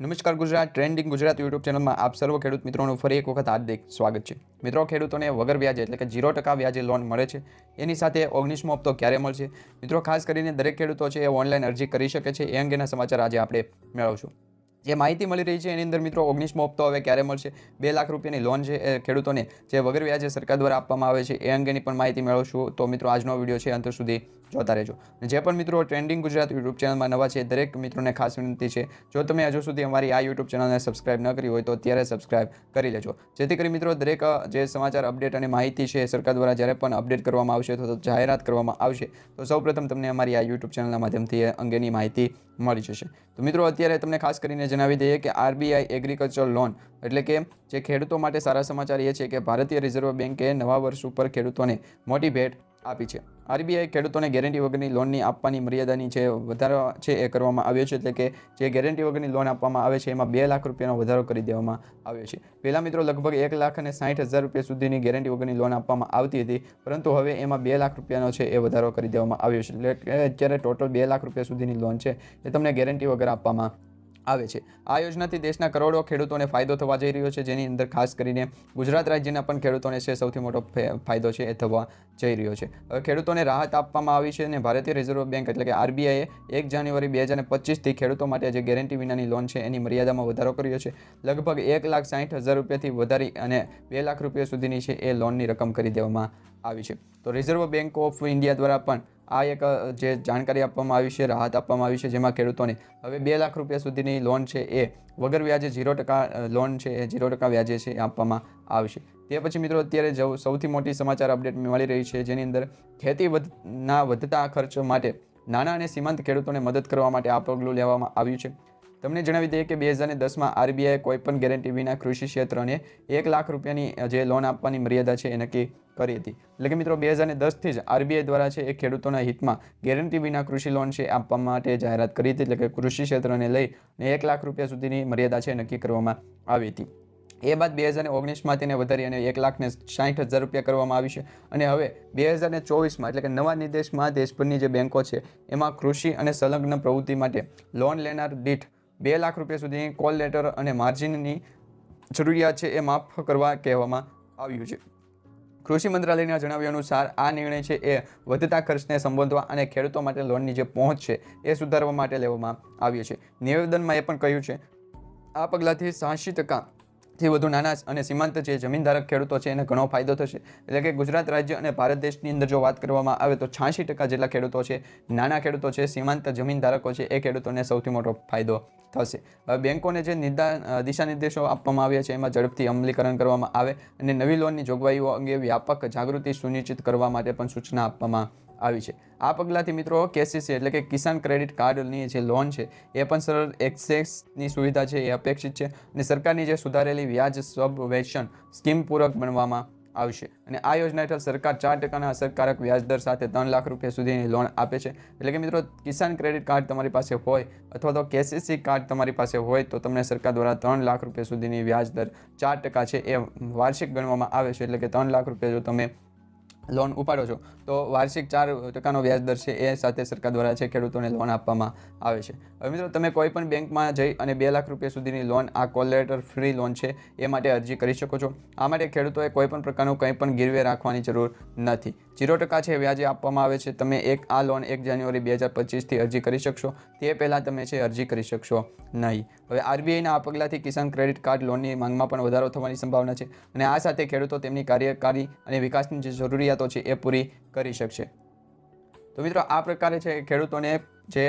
નમસ્કાર Gujarat, trending Gujarat YouTube ચેનલમાં આપ સર્વ ખેડૂત મિત્રોનું ફરી એક વખત હાર્દિક સ્વાગત છે. મિત્રો, ખેડૂતોને વગર વ્યાજે એટલે કે ઝીરો ટકા વ્યાજે લોન મળે છે. એની સાથે ઓગણીસમો હપ્તો ક્યારે મળશે? મિત્રો, ખાસ કરીને દરેક ખેડૂતો છે એ ઓનલાઈન અરજી કરી શકે છે. એ અંગેના સમાચાર આજે આપણે મેળવશું. જે માહિતી મળી રહી છે, એની અંદર મિત્રો ઓગણીસમો હપ્તો હવે ક્યારે મળશે? બે લાખ રૂપિયાની લોન છે ખેડૂતોને જે વગર વ્યાજે સરકાર દ્વારા આપવામાં આવે છે, એ અંગેની પણ માહિતી મેળવશું. તો મિત્રો, આજનો વીડિયો છે, અંત સુધી જોતા રહેજો. જે પણ મિત્રો ટ્રેન્ડિંગ ગુજરાત યુટ્યુબ ચેનલમાં નવા છે, દરેક મિત્રોને ખાસ વિનંતી છે, જો તમે હજુ સુધી અમારી આ યુટ્યુબ ચેનલને સબસ્ક્રાઇબ ન કરી હોય, તો અત્યારે સબસ્ક્રાઇબ કરી લેજો. જેથી કરી મિત્રો, દરેક જે સમાચાર અપડેટ અને માહિતી છે સરકાર દ્વારા જ્યારે પણ અપડેટ કરવામાં આવશે તો જાહેરાત કરવામાં આવશે, તો સૌપ્રથમ તમને અમારી આ યુટ્યુબ ચેનલના માધ્યમથી અંગેની માહિતી મળી જશે. તો મિત્રો, અત્યારે તમને ખાસ કરીને જણાવી દઈએ કે આરબીઆઈ એગ્રીકલ્ચર લોન એટલે કે જે ખેડૂતો માટે સારા સમાચાર એ છે કે ભારતીય રિઝર્વ બેન્કે નવા વર્ષ ઉપર ખેડૂતોને મોટી ભેટ આપી છે. આરબીઆઈ ખેડૂતોને ગેરંટી વગરની લોનની આપવાની મર્યાદાની જે વધારો છે એ કરવામાં આવ્યો છે, એટલે કે જે ગેરંટી વગરની લોન આપવામાં આવે છે, એમાં બે લાખ રૂપિયાનો વધારો કરી દેવામાં આવ્યો છે. પહેલાં મિત્રો લગભગ એક લાખ અને સાઠ હજાર રૂપિયા સુધીની ગેરંટી વગરની લોન આપવામાં આવતી હતી, પરંતુ હવે એમાં બે લાખ રૂપિયાનો છે એ વધારો કરી દેવામાં આવ્યો છે. એટલે અત્યારે ટોટલ બે લાખ રૂપિયા સુધીની લોન છે એ તમને ગેરંટી વગર આપવામાં આવે છે. આ યોજનાથી દેશના કરોડો ખેડૂતોને ફાયદો થવા જઈ રહ્યો છે, જેની અંદર ખાસ કરીને ગુજરાત રાજ્યના પણ ખેડૂતોને છે, સૌથી મોટો ફાયદો છે એ થવા જઈ રહ્યો છે. હવે ખેડૂતોને રાહત આપવામાં આવી છે અને ભારતીય રિઝર્વ બેંક એટલે કે આરબીઆઈએ એક જાન્યુઆરી બે હજાર પચીસથી ખેડૂતો માટે જે ગેરંટી વિનાની લોન છે એની મર્યાદામાં વધારો કર્યો છે. લગભગ એક લાખ સાઠ હજાર રૂપિયાથી વધારી અને બે લાખ રૂપિયા સુધીની છે એ લોનની રકમ કરી દેવામાં આવી છે. તો રિઝર્વ બેંક ઓફ ઇન્ડિયા દ્વારા પણ આ એક જે જાણકારી આપવામાં આવી છે, રાહત આપવામાં આવી છે જેમાં ખેડૂતોને હવે બે લાખ રૂપિયા સુધીની લોન છે એ વગર વ્યાજે ઝીરો ટકા લોન છે એ ઝીરો ટકા વ્યાજે છે એ આપવામાં આવશે. તે પછી મિત્રો અત્યારે સૌથી મોટી સમાચાર અપડેટ મળી રહી છે જેની અંદર ખેતી વધના વધતા ખર્ચ માટે નાના અને સીમાંત ખેડૂતોને મદદ કરવા માટે આ પગલું લેવામાં આવ્યું છે. તમને જણાવી દઈએ કે બે હજાર દસમાં આરબીઆઈ કોઈપણ ગેરંટી વિના કૃષિ ક્ષેત્રને એક લાખ રૂપિયાની જે લોન આપવાની મર્યાદા છે એ નક્કી કરી હતી. એટલે કે મિત્રો, બે હજાર દસથી જ આરબીઆઈ દ્વારા છે, એ ખેડૂતોના હિતમાં ગેરંટી વિના કૃષિ લોન છે આપવા માટે જાહેરાત કરી હતી. એટલે કે કૃષિ ક્ષેત્રને લઈ અને એક લાખ રૂપિયા સુધીની મર્યાદા છે નક્કી કરવામાં આવી હતી. એ બાદ બે હજાર ઓગણીસમાં તેને વધારી અને એક લાખને સાઠ હજાર રૂપિયા કરવામાં આવી છે. અને હવે બે હજાર ચોવીસમાં, એટલે કે નવા નિર્દેશમાં દેશભરની જે બેન્કો છે, એમાં કૃષિ અને સંલગ્ન પ્રવૃત્તિ માટે લોન લેનાર દીઠ બે લાખ રૂપિયા સુધીની કોલ લેટર અને માર્જિનની જરૂરિયાત છે, એ માફ કરવા કહેવામાં આવ્યું છે. કૃષિ મંત્રાલયના જણાવ્યા અનુસાર, આ નિર્ણય છે એ વધતા ખર્ચને સંબોધવા અને ખેડૂતો માટે લોનની જે પહોંચ છે એ સુધારવા માટે લેવામાં આવ્યો છે. નિવેદનમાં એ પણ કહ્યું છે, આ પગલાંથી સાંસી ટકા થી વધુ નાના અને સીમાંત જે જમીનધારક ખેડૂતો છે, એને ઘણો ફાયદો થશે. એટલે કે ગુજરાત રાજ્ય અને ભારત દેશની અંદર જો વાત કરવામાં આવે તો છ્યાસી ટકા જેટલા ખેડૂતો છે, નાના ખેડૂતો છે, સીમાંત જમીનધારકો છે, એ ખેડૂતોને સૌથી મોટો ફાયદો થશે. બેન્કોને જે દિશા નિર્દેશો આપવામાં આવ્યા છે, એમાં ઝડપથી અમલીકરણ કરવામાં આવે અને નવી લોનની જોગવાઈઓ અંગે વ્યાપક જાગૃતિ સુનિશ્ચિત કરવા માટે પણ સૂચના આપવામાં આવી છે. આ પગલાંથી મિત્રો કેસીસી એટલે કે કિસાન ક્રેડિટ કાર્ડની જે લોન છે, એ પણ સરળ એક્સેસની સુવિધા છે, એ અપેક્ષિત છે અને સરકારની જે સુધારેલી વ્યાજ સબવેશન સ્કીમ પૂરક બનવામાં આવશે. અને આ યોજના હેઠળ સરકાર ચાર ટકાના અસરકારક વ્યાજદર સાથે ત્રણ લાખ રૂપિયા સુધીની લોન આપે છે. એટલે કે મિત્રો, કિસાન ક્રેડિટ કાર્ડ તમારી પાસે હોય અથવા તો કેસીસી કાર્ડ તમારી પાસે હોય તો તમને સરકાર દ્વારા ત્રણ લાખ રૂપિયા સુધીની વ્યાજ દર ચાર ટકા છે એ વાર્ષિક ગણવામાં આવે છે. એટલે કે ત્રણ લાખ રૂપિયા જો તમે લોન ઉપાડો છો, તો વાર્ષિક ચાર ટકાનો વ્યાજ દર છે એ સાથે સરકાર દ્વારા છે ખેડૂતોને લોન આપવામાં આવે છે. હવે મિત્રો, તમે કોઈ પણ બેંકમાં જઈ અને બે લાખ રૂપિયા સુધીની લોન, આ કોલેટર ફ્રી લોન છે, એ માટે અરજી કરી શકો છો. આ માટે ખેડૂતોએ કોઈ પણ પ્રકારનું કંઈ પણ ગીરવે રાખવાની જરૂર નથી. ઝીરો ટકા છે વ્યાજે આપવામાં આવે છે, તમે એક આ લોન એક જાન્યુઆરી બે હજાર પચીસથી અરજી કરી શકશો. તે પહેલાં તમે છે અરજી કરી શકશો નહીં. હવે આરબીઆઈના આ પગલાંથી કિસાન ક્રેડિટ કાર્ડ લોનની માંગમાં પણ વધારો થવાની સંભાવના છે અને આ સાથે ખેડૂતો તેમની કાર્યકારી અને વિકાસની જે જરૂરિયાતો છે એ પૂરી કરી શકશે. તો મિત્રો આ પ્રકારે છે ખેડૂતોને જે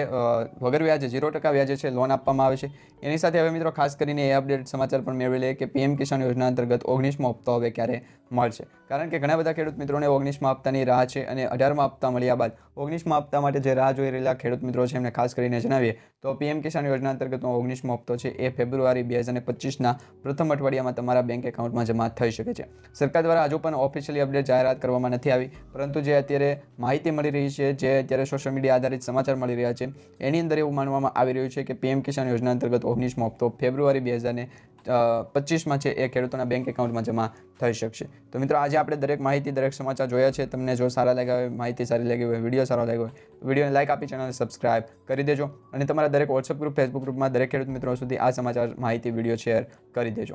વગર વ્યાજે, ઝીરો ટકા વ્યાજે છે લોન આપવામાં આવે છે. એની સાથે હવે મિત્રો ખાસ કરીને એ અપડેટ સમાચાર પણ મેળવી લઈએ કે પીએમ કિસાન યોજના અંતર્ગત ઓગણીસમો હપ્તો હવે ક્યારે મળશે? કારણ કે ઘણા બધા ખેડૂત મિત્રોને ઓગણીસમાં હપ્તાની રાહ છે અને અઢારમાં હપ્તા મળ્યા બાદ ઓગણીસમાં હપ્તા માટે જે રાહ જોઈ રહેલા ખેડૂત મિત્રો છે એમને ખાસ કરીને જણાવીએ, તો પીએમ કિસાન યોજના અંતર્ગતનો ઓગણીસમો હપ્તો છે એ ફેબ્રુઆરી બે હજાર પચીસના પ્રથમ અઠવાડિયામાં તમારા બેંક એકાઉન્ટમાં જમા થઈ શકે છે. સરકાર દ્વારા હજુ પણ ઓફિશિયલી અપડેટ જાહેરાત કરવામાં નથી આવી, પરંતુ જે અત્યારે માહિતી મળી રહી છે, જે અત્યારે સોશિયલ મીડિયા આધારિત સમાચાર મળી રહ્યા છે. એની અંદર એવું માનવામાં આવી રહ્યું છે કે પીએમ કિસાન યોજના અંતર્ગત ઓગણીસમો હપ્તો ફેબ્રુઆરી બે હજાર પચીસમાં છે એ ખેડૂતોના બેંક એકાઉન્ટમાં જમા થઈ શકશે. તો મિત્રો આજે આપણે દરેક માહિતી, દરેક સમાચાર જોયા છે. તમને જો સારા લાગ્યા હોય, માહિતી સારી લાગી હોય, વીડિયો સારો લાગ્યો હોય, વિડીયોને લાઇક આપી ચેનલને સબસ્ક્રાઇબ કરી દેજો. અને તમારા દરેક વોટ્સઅપ ગ્રુપ ફેસબુક ગ્રુપમાં દરેક ખેડૂત મિત્રો સુધી આ સમાચાર, માહિતી, વીડિયો શેર કરી દેજો.